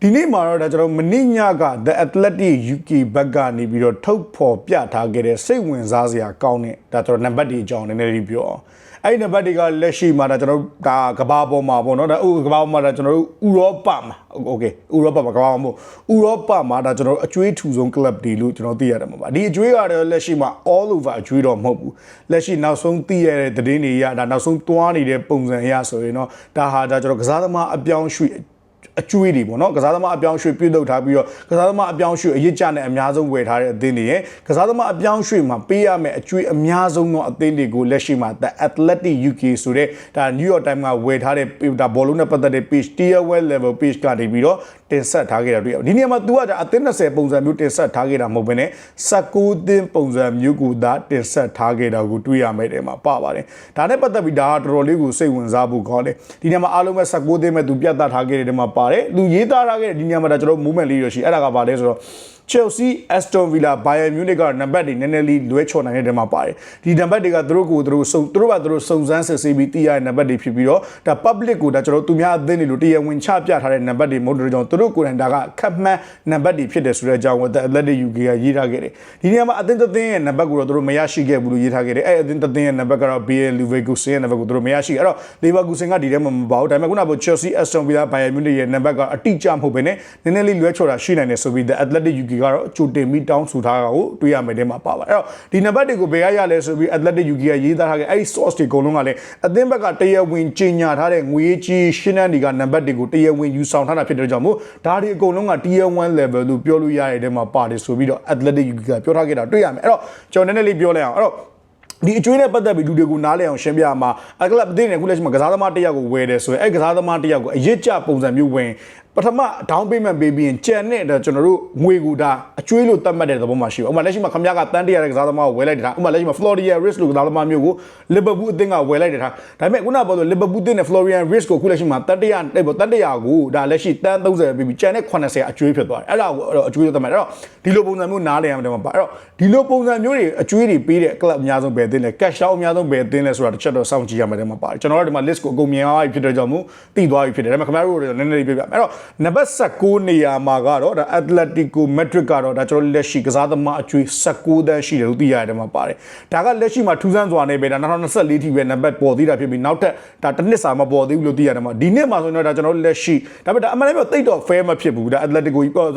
ဒီနေ့မှာတော့ဒါကျွန်တော်မင်းညက The Athletic UK ဘက်ကနေပြီးတော့ထုတ်ဖော်ပြထားခဲ့တဲ့စိတ်ဝင်စားစရာကောင်းတဲ့ဒါကျွန်တော်နံပါတ်တွေအကြောင်းနည်းနည်းလေးပြောအောင်အဲ့ဒီနံပါတ်တွေကလက်ရှိမှာဒါကျွန်တော်တို့ဒါကဘာပေါ်မှာပေါ့နော်ဒါဥကဘာပေါ်မှာဒါကျွန်တော်တို့ဥရောပမှာโอเคဥရောပမှာကဘာမှာဥရောပမှာဒါကျွန်တော်တို့အကျွေးထူဆုံး club တွေလို့ကျွန်တော်သိရတယ်မှာပါဒီအကျွေးကတော့လက်ရှိမှာ all over အကျွေးတော့မဟုတ်ဘူးလက်ရှိနောက်ဆုံးသိရတဲ့သတင်းတွေရဒါနောက်ဆုံးသွားနေတဲ့ပုံစံအရဆိုရင်တော့ဒါဟာဒါကျွန်တော်ကစားသမားအပြောင်းရွှေ့ အကျွေးတွေပေါ့နော်ကစားသမားအပြောင်းရွှေ့ပြုတ်လုပ်ထားပြီးတော့ကစားသမားအပြောင်းရွှေ့အရစ်ကြနဲ့အများဆုံးဝယ်ထားတဲ့အသင်းတွေရဲ့ကစားသမားအပြောင်းရွှေ့မှာပေးရမယ့်အကျွေးအများဆုံးသောအသင်းတွေကိုလက်ရှိမှာ The Athletic UK ဆိုတဲ့ဒါ New York Times ကဝယ်ထားတဲ့ဒါဘောလုံးနဲ့ပတ်သက်တဲ့ page tier 1 level page ကနေပြီးတော့တင်ဆက်ထားခဲ့တာတွေ့ရဒီနေရာမှာ तू ကဒါအသင်း20ပုံစံမျိုးတင်ဆက်ထားခဲ့တာမဟုတ်ဘဲနဲ့19သင်းပုံစံမျိုးကိုသာတင်ဆက်ထားခဲ့တာကိုတွေ့ရမယ်တဲ့မှာပါပါတယ်ဒါနဲ့ပတ်သက်ပြီးဒါကတော်တော်လေးကိုစိတ်ဝင်စားဖို့ကောင်းတယ်ဒီနေရာမှာအားလုံးပဲ19သင်းမဲ့ तू ပြတ်သားထားခဲ့တဲ့ထဲမှာပါတယ် तू ရေးသားထားခဲ့တဲ့ဒီနေရာမှာဒါကျွန်တော် movement လေးရရှိအဲ့ဒါကဘာလဲဆိုတော့ Chelsea, Aston Villa, Bayern Munich ကနံပါတ်တွေနည်းနည်းလေးလွဲချော်နိုင်တဲ့တဲမှာပါတယ်ဒီနံပါတ်တွေကသူတို့ကိုသူတို့စုံသူတို့ကသူတို့စုံစမ်းစစ်ဆေးပြီးသိရတဲ့နံပါတ်တွေဖြစ်ပြီးတော့ဒါ public ကိုဒါကျွန်တော်သူများအသင်းတွေလို့တရားဝင်ချပြထားတဲ့နံပါတ်တွေမဟုတ်တဲ့ကြောင့်သူတို့ကိုယ်တိုင်ဒါကခက်မှန်းနံပါတ်တွေဖြစ်တယ်ဆိုတဲ့အကြောင်းကို The Athletic UK ကရေးထားခဲ့တယ်ဒီနေရာမှာအသင်းတစ်သင်းရဲ့နံပါတ်ကိုတော့သူတို့မရရှိခဲ့ဘူးလို့ရေးထားခဲ့တယ်အဲ့အသင်းတစ်သင်းရဲ့နံပါတ်ကတော့ Bayer Leverkusen ရဲ့နံပါတ်ကိုသူတို့မရရှိခဲ့အဲ့တော့ Leverkusen ကဒီထဲမှာမပါဘူးဒါပေမဲ့ခုနက Chelsea, Aston Villa, Bayern Munich ရဲ့နံပါတ်ကအတိအကျမဟုတ်ဘဲနဲ့နည်းနည်းလေးလွဲချော်တာရှိနိုင်တယ်ဆိုပြီး The Athletic UK ကတော့ကြိုတင်ပြီးတောင်းဆိုထားတာကိုတွေ့ရမယ်တဲ့မှာပါပါအဲ့တော့ဒီနံပါတ်တွေကိုဘယ်ကရလဲဆိုပြီး Athletic UK ကရေးသားထားခဲ့အဲ့ဒီ source တွေအကုန်လုံးကလည်းအသင်းဘက်ကတရားဝင်ကြီးညာထားတဲ့ငွေကြီးရှင်းနှန်းတွေကနံပါတ်တွေကိုတရားဝင်ယူဆောင်ထားတာဖြစ်တဲ့ကြောင့်မို့ဒါတွေအကုန်လုံးက tier 1 level လို့ပြောလို့ရတဲ့တဲ့မှာပါတယ်ဆိုပြီးတော့ Athletic UK ကပြောထားခဲ့တာတွေ့ရမယ်အဲ့တော့ကျွန်တော်နည်းနည်းလေးပြောလိုက်အောင်အဲ့တော့ဒီအကျွေးနဲ့ပတ်သက်ပြီးလူတွေကိုနားလည်အောင်ရှင်းပြရမှာအကလပ်အသင်းနဲ့ခုလက်ရှိမှာကစားသမားတစ်ယောက်ကိုဝယ်တယ်ဆိုရင်အဲကစားသမားတစ်ယောက်ကိုအရစ်ကြပုံစံမျိုးဝင် ပထမ down payment ပေးပြီးရင်ကြံတဲ့ဒါကျွန်တော်တို့ငွေကူတာအကျွေးလို့သတ်မှတ်တဲ့သဘောမှရှိပါဥပမာလက်ရှိမှာခမရကတန်းတရတဲ့ကစားသမားကိုဝယ်လိုက်တာဥပမာလက်ရှိမှာ Florian Risk လို့ကစားသမားမျိုးကို Liverpool အသင်းကဝယ်လိုက်တယ်ထားဒါပေမဲ့ခုနကပြောလို့ Liverpool အသင်းနဲ့ Florian Risk ကိုခုလက်ရှိမှာတတရတဲ့ပေါ့တတရကိုဒါလက်ရှိတန်း30ပေးပြီးကြံတဲ့80အကျွေးဖြစ်သွားတယ်အဲ့ဒါကိုအကျွေးလို့သတ်မှတ်အဲ့တော့ဒီလိုပုံစံမျိုးနားလည်ရမှာပါအဲ့တော့ဒီလိုပုံစံမျိုးတွေအကျွေးတွေပေးတဲ့ club အများဆုံးပဲအသင်းလဲ cash out အများဆုံးပဲအသင်းလဲဆိုတာတစ်ချက်တော့စောင့်ကြည့်ရမှာတယ်မှာပါတယ်ကျွန်တော်တို့ဒီမှာ list ကိုအကုန်မြင်သွားပြီဖြစ်တဲ့ကြောင့်မို့တည်သွားပြီဖြစ်တယ်ဒါပေမဲ့ခင်ဗျားတို့နည်းနည်းလေးပြပြအဲ့တော့နံပါတ်19နေရာမှာကတော့ဒါ Atletico Madrid ကတော့ဒါကျွန်တော်လက်ရှိကစားသမားအကျွေး19တန်းရှိတယ်လို့သိရတယ်မှာပါတယ်ဒါကလက်ရှိမှာထူးဆန်းစွာနေပဲဒါ2024ထိပဲနံပါတ်ပေါ်သေးတာဖြစ်ပြီးနောက်ထပ်ဒါတစ်နှစ်စာမပေါ်သေးဘူးလို့သိရတယ်မှာဒီနှစ်မှာဆိုရင်တော့ဒါကျွန်တော်လက်ရှိဒါပေမဲ့ဒါအမှန်တကယ်တိတ်တော့ fair မဖြစ်ဘူးဒါ Atletico ကြီးပေါ့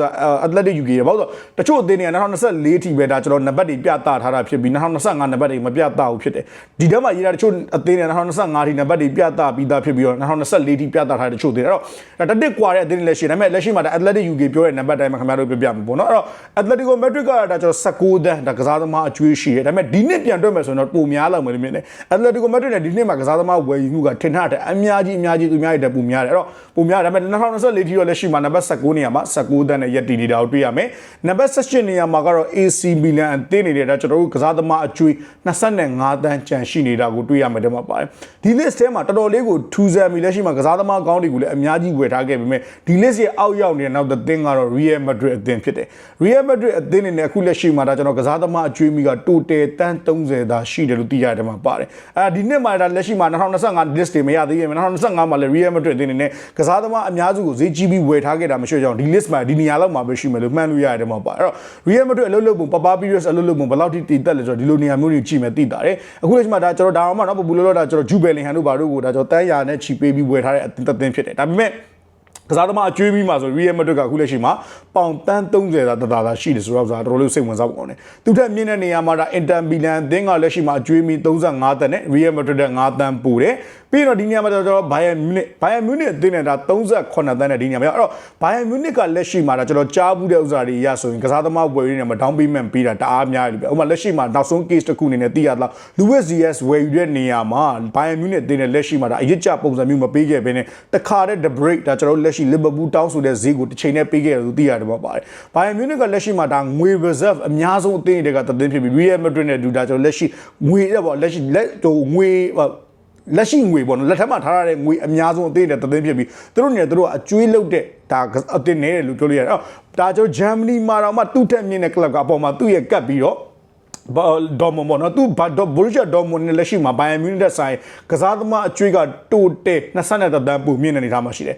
Atletico UK ရပေါ့ဆိုတချို့အသင်းတွေက2024ထိပဲဒါကျွန်တော်နံပါတ်တွေပြသထားတာဖြစ်ပြီး2025နံပါတ်တွေမပြသဘူးဖြစ်တယ်ဒီထဲမှာရေးတာတချို့အသင်းတွေ2025ထိနံပါတ်တွေပြသပြီးသားဖြစ်ပြီးတော့2024ထိပြသထားတဲ့တချို့အသင်းအဲ့တော့ဒါတစ်တစ်ကွာတဲ့အသင်းတွေလည်းရှိတယ်ဒါပေမဲ့လက်ရှိမှာဒါ Athletic UK ပြောတဲ့နံပါတ်တိုင်းမှာခင်ဗျားတို့ပြပြမှာပေါ့နော်အဲ့တော့ Atletico Madrid ကဒါကျွန်တော်19တန်းဒါကစားသမားအကျွေးရှိတယ်ဒါပေမဲ့ဒီနှစ်ပြန်တွက်မယ်ဆိုရင်တော့ပုံများလောက်မယ်လို့မြင်တယ် Atletico Madrid နဲ့ဒီနှစ်မှာကစားသမားဝယ်ယူမှုကထင်ထားတဲ့အများကြီးအများကြီးသူများရဲ့ပုံများတယ်အဲ့တော့ပုံများတယ်ဒါပေမဲ့2024ထိတော့လက်ရှိမှာနံပါတ်19နေရာမှာ19တန်းနဲ့ရက်တီနေတာကိုတွေ့ရမယ်နံပါတ်18နေရာမှာကတော့ AC Milan အသင်းနေတဲ့ဒါကျွန်တော်တို့ကစားသမားအကျွေး25တန်းကျန်ရှိနေတာကိုတွေ့ရမယ်တဲ့မှာပါတယ်ဒီ list ထဲမှာတော်တော်လေးကိုထူးဆန်းပြီးလက်ရှိမှာကစားသမားကောင်းတွေကိုလည်းအများကြီးဝယ်ထားခဲ့ပေမဲ့ဒီ list ရဲ့အောက်ရောက်နေတဲ့နောက်သင်းကတော့ Real Madrid အသင်းဖြစ်တယ် Real Madrid အသင်းနေနဲ့အခုလက်ရှိမှာဒါကျွန်တော်ကစားသမားအကျွေးမိကတိုတယ်တန်း30သာရှိတယ်လို့သိရတယ်မှာပါတယ်အဲဒီနှစ်မှာဒါလက်ရှိမှာ2025 list တွေမရသေးရင်2025မှာလည်း Real Madrid အသင်းနေနဲ့ကစားသမားအများစုကိုဈေးကြီးပြီးဝယ်ထားခဲ့တာမရှိကြောင်းဒီ list မှာဒီနေရာလောက်မှာပဲရှိမယ်လို့မှန်းလို့ရတယ်မှာပါအဲ့တော့ Real Madrid အလုပ်လုပ်ပုံပပ Pires အလုပ်လုပ်ပုံဘယ်လောက်ထိတည်တက်လဲဆိုတော့ဒီလိုနေရာမျိုးတွေကြည့်မယ်သိတာတယ်အခုလက်ရှိမှာဒါကျွန်တော်ဒါမှမဟုတ်ဘူးလို့လို့ဒါကျွန်တော် Juve Bellingham တို့ဘာတို့ကိုဒါကျွန်တော်တန်းရာနဲ့ချီပေးပြီးဝယ်ထားတဲ့အသင်းတစ်သင်းဖြစ်တယ်ဒါပေမဲ့ ကစားသမားအကျွေးပြီးမှဆို Real Madrid ကအခုလက်ရှိမှာပေါင်တန်း30သာတသာသာရှိတယ်ဆိုတော့ဆိုတာတော်တော်လေးစိတ်ဝင်စားဖို့ကောင်းတယ်သူထက်မြင့်တဲ့နေရာမှာဒါ Inter Milan အသင်းကလက်ရှိမှာအကျွေးပြီး35တန်းနဲ့ Real Madrid က5တန်းပို့တယ် ပြီးတော့ဒီနေရာမှာကျွန်တော် Bayern Munich Bayern Munich အသင်းနဲ့ဒါ38တန်းနဲ့ဒီနေရာမှာအဲ့တော့ Bayern Munich ကလက်ရှိမှာဒါကျွန်တော်ကြားဘူးတဲ့ဥစ္စာတွေရဆိုရင်ကစားသမားဝယ်ရင်းနဲ့မှာ down payment ပေးတာတအားများတယ်ဗျဥပမာလက်ရှိမှာနောက်ဆုံး case တစ်ခုအနေနဲ့သိရသလား Luis Diaz ဝယ်ယူတဲ့နေရာမှာ Bayern Munich အသင်းနဲ့လက်ရှိမှာဒါအရစ်ကြပုံစံမျိုးမပေးခဲ့ဘဲနဲ့တခါတည်း the break ဒါကျွန်တော်လက်ရှိ Liverpool တောင်းဆိုတဲ့ဈေးကိုတစ်ချိန်နဲ့ပေးခဲ့တယ်လို့သိရတယ်ပေါ့ပါတယ် Bayern Munich ကလက်ရှိမှာဒါငွေ reserve အများဆုံးအသင်းတွေကတသင်းဖြစ်ပြီး Real Madrid နဲ့ဒူဒါကျွန်တော်လက်ရှိငွေပေါ့လက်ရှိလက်ဟိုငွေ လက်ရှိငွေပေါ့နော်လက်ထက်မှာထားရတဲ့ငွေအများဆုံးအသင်းတွေတသင်းဖြစ်ပြီးသူတို့နေသူတို့ကအကျွေးလုတ်တဲ့ဒါအသင်းနေတယ်လို့ပြောလို့ရတယ်။အော်ဒါကျွန်တော်ဂျာမနီမှာတော့မှသူ့ထက်မြင့်တဲ့ club ကအပေါ်မှာသူ့ရဲ့ကတ်ပြီးတော့ဘာ ဒေါ်မွန်ပေါ့နော်သူဘာဒေါ်ဘူရီယာဒေါ်မွန်နဲ့လက်ရှိမှာဘိုင်ယန်မြူနစ်တက်ဆိုင်ကစားသမားအကျွေးကတိုတဲ20တန်းပူမြင့်နေထားမှာရှိတယ်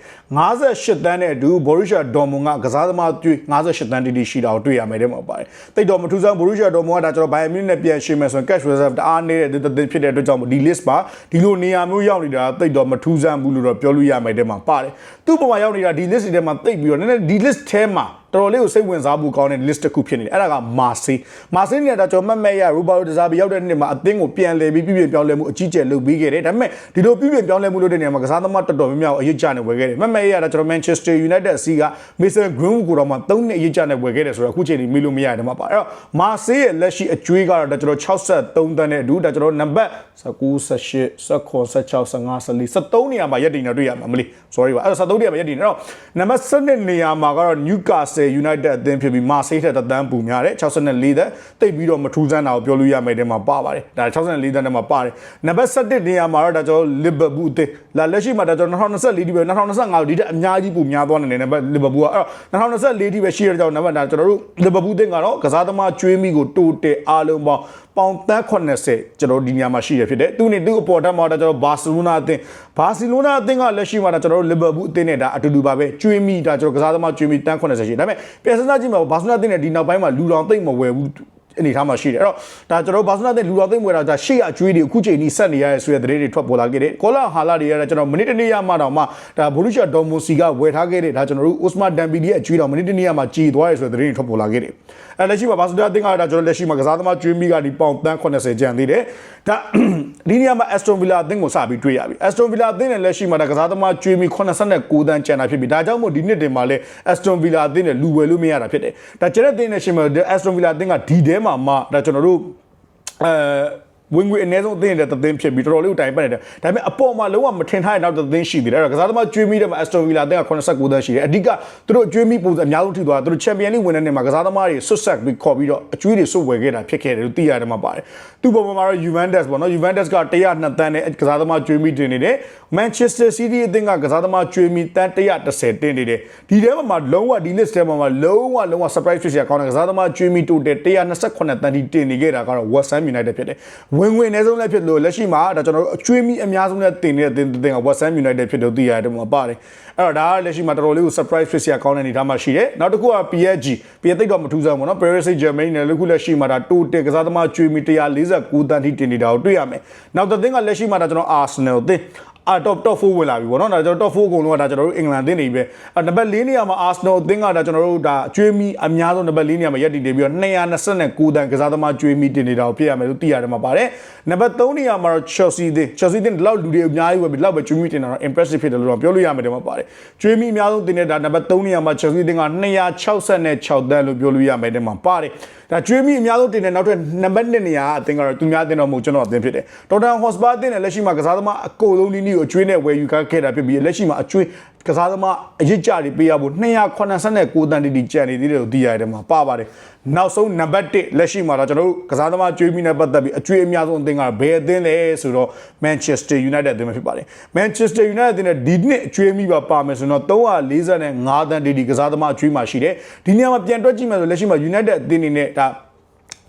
58တန်းနဲ့အတူဘူရီယာဒေါ်မွန်ကကစားသမားအကျွေး58တန်းတိတိရှိတာကိုတွေ့ရမယ်တဲ့မှာပါတယ်တိတ်တော့မထူးဆန်းဘူရီယာဒေါ်မွန်ကဒါကျွန်တော်ဘိုင်ယန်မြူနစ်နဲ့ပြန်ရှင်းမယ်ဆိုရင် cash reserve တအားနေတဲ့တဲ့ဖြစ်တဲ့အတွက်ကြောင့်ဒီ list ပါဒီလိုနေရာမျိုးရောက်နေတာတိတ်တော့မထူးဆန်းဘူးလို့တော့ပြောလို့ရမယ်တဲ့မှာပါတယ်သူ့ပေါ်မှာရောက်နေတာဒီ list တွေထဲမှာတိတ်ပြီးတော့နည်းနည်းဒီ list ထဲမှာ တော်တော်လေးကိုစိတ်ဝင်စားဖို့ကောင်းတဲ့ list တစ်ခုဖြစ်နေတယ်အဲ့ဒါကမာဆေးမာဆေးနေတာကျွန်တော်မှတ်မဲ့ရရူဘာလိုတစားပြီးရောက်တဲ့နေ့မှာအသင်းကိုပြန်လဲပြီးပြည့်ပြည့်ပြောင်းလဲမှုအကြီးကျယ်လုပ်ပြီးခဲ့တယ်ဒါပေမဲ့ဒီလိုပြည့်ပြည့်ပြောင်းလဲမှုလုပ်တဲ့နေရာမှာကစားသမားတော်တော်များများအရေးကြနေဝယ်ခဲ့တယ်မှတ်မဲ့ရတာကျွန်တော် Manchester United အစီက Mason Greenwood ကိုတော့မှ3နှစ်အရေးကြနေဝယ်ခဲ့တယ်ဆိုတော့အခုချိန်ဒီမေးလို့မရတယ်မှာပါအဲ့တော့မာဆေးရဲ့လက်ရှိအကျွေးကတော့ဒါကျွန်တော်63တန်းနဲ့အတူဒါကျွန်တော်နံပါတ်19 18 19 16 15 14 13နေရာမှာရက်တင်နေတွေ့ရမှာမလီ sorry ပါအဲ့တော့73နေရာမှာရက်တင်နေတော့နံပါတ်7နေရာမှာကတော့ Newcastle United အသင်းဖြစ်ပြီးမာဆေးထက်တန်းပူများတယ်64တန်းတိတ်ပြီးတော့မထူးဆန်းတာကိုပြောလို့ရမယ်တဲ့မှာပါပါတယ်ဒါ64တန်းထဲမှာပါတယ်နံပါတ်7နေရာမှာတော့ဒါကျွန်တော် Liverpool အသင်းလာလက်ရှိမှာဒါကျွန်တော်2024ဒီပဲ2025ဒီတက်အများကြီးပူများသွားနေတယ်နံပါတ် Liverpool ကအဲ့တော့2024ဒီပဲရှိရတဲ့ကြောင့်နံပါတ်ဒါကျွန်တော်တို့ Liverpool အသင်းကတော့ကစားသမားကျွေးမိကိုတိုးတက်အားလုံးပေါင်းပေါင်သက်80ကျွန်တော်ဒီနေရာမှာရှိရဖြစ်တယ်သူနေသူ့အပေါ်တက်မှာတော့ကျွန်တော်ဘာစီလိုနာအသင်းဘာစီလိုနာအသင်းကလက်ရှိမှာတော့ကျွန်တော်တို့လီဗာပူးအသင်းနဲ့ဒါအတူတူပါပဲကျွေးမိဒါကျွန်တော်ကစားသမားကျွေးမိတန်း80ရှိတယ်ဒါပေမဲ့ပြန်စဉ်းစားကြည့်မှာဘာစီလိုနာအသင်းနဲ့ဒီနောက်ပိုင်းမှာလူတော်သိမ့်မဝယ်ဘူး အနေထားမှာရှိတယ်အဲ့တော့ဒါကျွန်တော်ဘာစနာတဲ့လူတော်သိမ့်ဝယ်တာဒါရှေ့အကျွေးတွေအခုချိန်ကြီးဆက်နေရတဲ့ဆိုတဲ့သတင်းတွေထွက်ပေါ်လာခဲ့တယ်ကောလာဟာလာတွေရတဲ့ကျွန်တော်မိနစ်တနေ့ရမှတော့မှဒါဘူရူရှာဒေါ်မိုစီကဝယ်ထားခဲ့တဲ့ဒါကျွန်တော်တို့အိုစမာဒမ်ပီဒီရဲ့အကျွေးတော်မိနစ်တနေ့ရမှကြည်သွားရဆိုတဲ့သတင်းတွေထွက်ပေါ်လာခဲ့တယ်အဲ့လက်ရှိမှာဘာစနာအသင်းကဒါကျွန်တော်လက်ရှိမှာကစားသမားကျွေးမိကဒီပေါင်တန်း80ကျန်သေးတယ်ဒါဒီနေရာမှာ Aston Villa အသင်းကိုစပြီးတွေ့ရပြီ Aston Villa အသင်းနဲ့လက်ရှိမှာဒါကစားသမားကျွေးမိ89တန်းကျန်တာဖြစ်ပြီဒါကြောင့်မို့ဒီနှစ်တင်မှာလဲ Aston Villa အသင်းနဲ့လူဝယ်လို့မရတာဖြစ်တယ်ဒါကျတဲ့အသင်းနဲ့ရှင်မှာ Aston Villa အသင်းကဒီထဲမှာမှဒါကျွန်တော်တို့အဲ ဝင်ငွေအနည်းဆုံးအသင်းတဲ့သင်းဖြစ်ပြီးတော်တော်လေးကိုတိုင်ပတ်နေတယ်ဒါပေမဲ့အပေါ်မှာလုံးဝမထင်ထားတဲ့နောက်သင်းရှိသေးတယ်အဲ့တော့ကစားသမားကျွေးမိတဲ့မှာ Aston Villa အသင်းက89တန်းရှိတယ်အဓိကသူတို့ကျွေးမိပုံစံအများဆုံးထိသွားတာသူတို့ Champions League ဝင်တဲ့နေ့မှာကစားသမားတွေဆွတ်ဆက်ပြီးခေါ်ပြီးတော့အကျွေးတွေဆွတ်ဝယ်ခဲ့တာဖြစ်ခဲ့တယ်လို့သိရတယ်မှာပါတယ်သူ့ပုံမှာတော့ Juventus ပေါ့နော် Juventus က102တန်းနဲ့ကစားသမားကျွေးမိတင်နေတယ် Manchester City အသင်းကကစားသမားကျွေးမိတန်း130တင်နေတယ်ဒီထဲမှာလုံးဝဒီ list ထဲမှာလုံးဝလုံးဝ surprise ဖြစ်စရာကောင်းတဲ့ကစားသမားကျွေးမိတိုးတယ်128တန်းဒီတင်နေခဲ့တာကတော့ West Ham United ဖြစ်တယ်ဝင်ဝင်အနည်းဆုံးလည်းဖြစ်လို့လက်ရှိမှာဒါကျွန်တော်တို့အကျွေးမိအများဆုံးနဲ့တင်နေတဲ့တင်တင်က West Ham United ဖြစ်လို့သိရတယ်မှာပါတယ်အဲ့တော့ဒါကလက်ရှိမှာတော်တော်လေးကို surprise ဖြစ်စရာကောင်းတဲ့အနေအထားမှာရှိတယ်နောက်တစ်ခုက PSG PSG သိတော့မထူးဆန်းဘူးเนาะ Paris Saint-Germain နဲ့လည်းခုလက်ရှိမှာဒါတိုးတက်ကစားသမားကျွေးမိ149တန်းထိတင်နေတာကိုတွေ့ရမယ်နောက်တစ်သင်းကလက်ရှိမှာဒါကျွန်တော် Arsenal အသင်း အာ top top 4ဝင်လာပြီပေါ့နော်ဒါကျွန်တော် top 4အကုန်လုံးကဒါကျွန်တော်တို့အင်္ဂလန်အသင်းတွေပဲအဲနံပါတ်4နေရာမှာ Arsenal အသင်းကဒါကျွန်တော်တို့ဒါအကျွေးမီအများဆုံးနံပါတ်4နေရာမှာရပ်တည်နေပြီးတော့229တန်းကစားသမားကျွေးမီတင်နေတာကိုဖြစ်ရမယ်လို့သိရတယ်မှာပါတယ်နံပါတ်3နေရာမှာတော့ Chelsea အသင်း Chelsea အသင်းဒီလောက်လူတွေအများကြီးပဲဒီလောက်ပဲကျွေးမီတင်တာတော့ impressive ဖြစ်တယ်လို့တော့ပြောလို့ရမယ်တယ်မှာပါတယ်ကျွေးမီအများဆုံးတင်နေတာနံပါတ်3နေရာမှာ Chelsea အသင်းက266တန်းလို့ပြောလို့ရမယ်တယ်မှာပါတယ်ဒါကျွေးမိအများဆုံးတင်တဲ့နောက်ထပ်နံပါတ်1နေရာအသင်းကတော့သူများအသင်းတော်မဟုတ်ကျွန်တော်အသင်းဖြစ်တယ်ဒေါက်တာဟော့စပါအသင်းနဲ့လက်ရှိမှာကစားသမားအကိုလုံးနီးနီးကိုအကျွေးနဲ့ဝယ်ယူခဲ့တာဖြစ်ပြီးလက်ရှိမှာအကျွေးကစားသမားအရစ်ကြတွေပေးရဖို့289တန်းတီတီကျန်နေသေးတယ်လို့သိရတယ်မှာပါပါတယ်နောက်ဆုံးနံပါတ်1လက်ရှိမှာတော့ကျွန်တော်တို့ကစားသမားကျွေးမိနဲ့ပတ်သက်ပြီးအကျွေးအများဆုံးအသင်းကဘယ်အသင်းလဲဆိုတော့ Manchester United အသင်းပဲဖြစ်ပါတယ် Manchester United အသင်းနဲ့ဒီနှစ်အကျွေးမိပါပါမယ်ဆိုတော့345တန်းတီတီကစားသမားအကျွေးမှာရှိတယ်ဒီနေရာမှာပြန်တွက်ကြည့်မယ်ဆိုလက်ရှိမှာ United အသင်းနေနဲ့ဒါ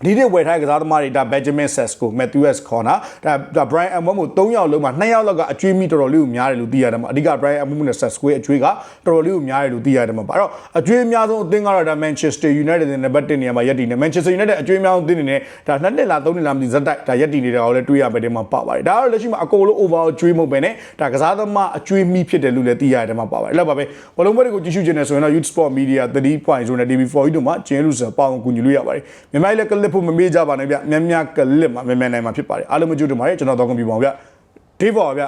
ဒီနေ့ဝယ်ထားတဲ့ကစားသမားတွေဒါ Benjamin Sesko, Matthews Corner ဒါဒါ Brian Mbeumo ကို3ယောက်လုံးမှာ2ယောက်လောက်ကအကျွေးမိတော်တော်လေးကိုများတယ်လို့သိရတယ်မှာအဓိက Brian Mbeumo နဲ့ Sesko ရဲ့အကျွေးကတော်တော်လေးကိုများတယ်လို့သိရတယ်မှာအဲ့တော့အကျွေးအများဆုံးအသင်းကတော့ဒါ Manchester United နဲ့နံပါတ်1နေရာမှာရပ်တည်နေ Manchester United အကျွေးအများဆုံးအသင်းနေနဲ့ဒါနှစ်နှစ်လားသုံးနှစ်လားမသိဇက်တိုက်ဒါရပ်တည်နေတာကိုလည်းတွေးရမယ်တဲ့မှာပါပါတယ်ဒါကတော့လက်ရှိမှာအကုန်လုံး overall အကျွေးမဟုတ်ပဲနဲ့ဒါကစားသမားအကျွေးမိဖြစ်တယ်လို့လည်းသိရတယ်မှာပါပါတယ်အဲ့လောက်ပါပဲဘလုံးဘက်တွေကိုကြည့်ရှုခြင်းနဲ့ဆိုရင်တော့ Youth Sport Media 3.0နဲ့ TV4 တို့မှာကျင်းလို့ဆိုပေါအောင်ကူညီလို့ရပါတယ်မြန်မာလည်းကလစ်ဖို့မမေ့ကြပါနဲ့ဗျများများကလစ်မှာမြန်မြန်နိုင်မှာဖြစ်ပါတယ်အားလုံးမကြည့်တို့မှာကျွန်တော်တော့ကွန်ပျူတာပါဗျဒေးဘော်ဗျ